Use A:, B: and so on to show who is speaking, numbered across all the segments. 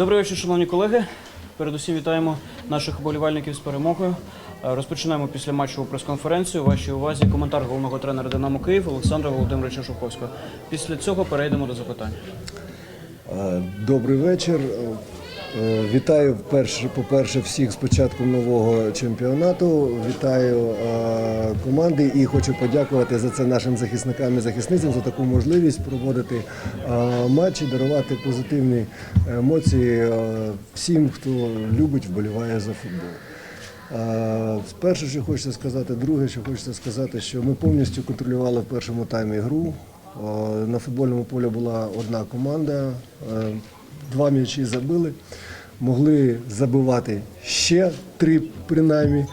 A: Добрий вечір, шановні колеги. Передусім вітаємо наших вболівальників з перемогою. Е, Розпочинаємо після матчову прес-конференцію. Вашій увазі коментар головного тренера Динамо Київ Олександра Володимировича Шовковського. Після цього перейдемо до запитань.
B: Е, Добрий вечір. Е, Вітаю по-перше, всіх з початком нового чемпіонату. Вітаю команди і хочу подякувати за це нашим захисникам і захисницям за таку можливість проводити матчі, дарувати позитивні емоції всім, хто любить, вболіває за футбол. Перше, що хочеться сказати, друге, що хочеться сказати, що ми повністю контролювали в першому таймі гру. На футбольному полі була одна команда, два м'ячі забили, могли забивати ще три принаймні.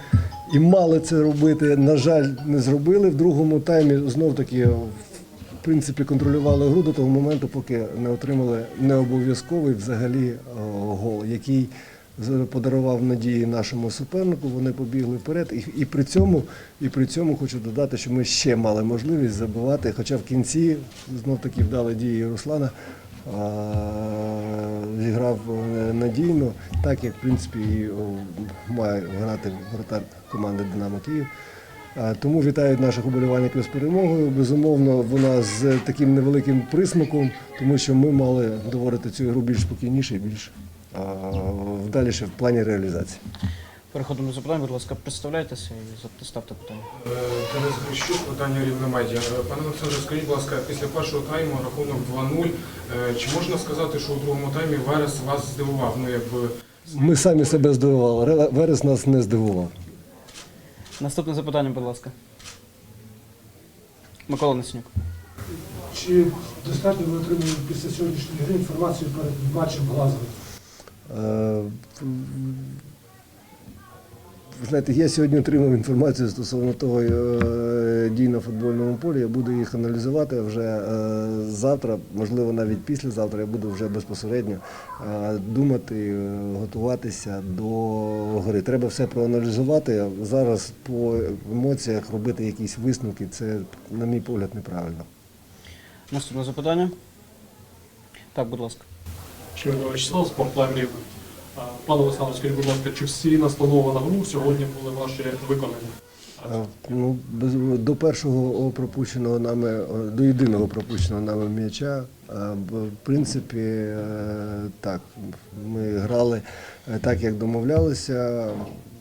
B: І мали це робити. На жаль, не зробили. В другому таймі знов таки в принципі контролювали гру до того моменту, поки не отримали необов'язковий взагалі е, гол, який подарував надії нашому супернику. Вони побігли вперед. І, і при цьому, і при цьому хочу додати, що ми ще мали можливість забивати. Хоча в кінці знов таки вдали дії Руслана. А, Зіграв е, надійно, так як в принципі і, має грати вратар команди Динамо Київ. Тому вітають наших уболівальників з перемогою. Безумовно, вона з таким невеликим присмаком, тому що ми мали доводити цю ігру більш спокійніше і більш вдаліше в плані реалізації.
A: Переходимо до запитань. Будь ласка, представляйтеся і ставте питання.
C: Е, Денис Грищук, видання Рівне медіа. Е, Пане Олександре, скажіть, будь ласка, після першого тайму рахунок 2-0. Е, Чи можна сказати, що у другому таймі Верес вас здивував? Ну, якби
B: Ми самі себе здивували. Верес нас не здивував.
A: Наступне запитання, будь ласка. Микола Несенюк.
D: Чи достатньо ви отримали після сьогоднішньої гри інформацію перед матчем Глазго?
B: Ви знаєте, я сьогодні отримав інформацію стосовно того е, дій на футбольному полі. Я буду їх аналізувати вже е, завтра, можливо, навіть післязавтра. Я буду вже безпосередньо е, думати, готуватися до гри. Треба все проаналізувати. Зараз по емоціях робити якісь висновки. Це, на мій погляд, неправильно.
A: Наступне запитання. Так, будь ласка.
E: Чого Вячеслав, спортлайм Рівне. Пане Олександре, скажіть, будь ласка, чи всі настанови на гру сьогодні були ваші виконані?
B: Ну, без, до першого пропущеного нами, до єдиного пропущеного нами м'яча, в принципі, е, так, ми грали е, так, як домовлялися.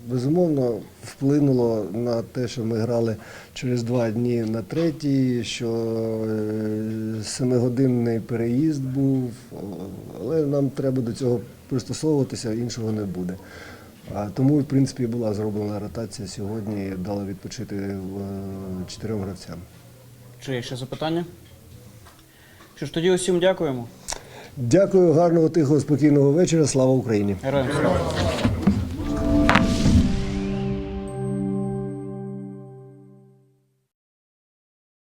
B: Безумовно, вплинуло на те, що ми грали через два дні на третій, що е, семигодинний переїзд був, але нам треба до цього пристосовуватися, іншого не буде. Тому, в принципі, була зроблена ротація сьогодні, дала відпочити е, чотирьом гравцям.
A: Чи є ще запитання? Що ж, тоді усім дякуємо.
B: Дякую, гарного, тихого, спокійного вечора. Слава Україні!
A: Героям слава.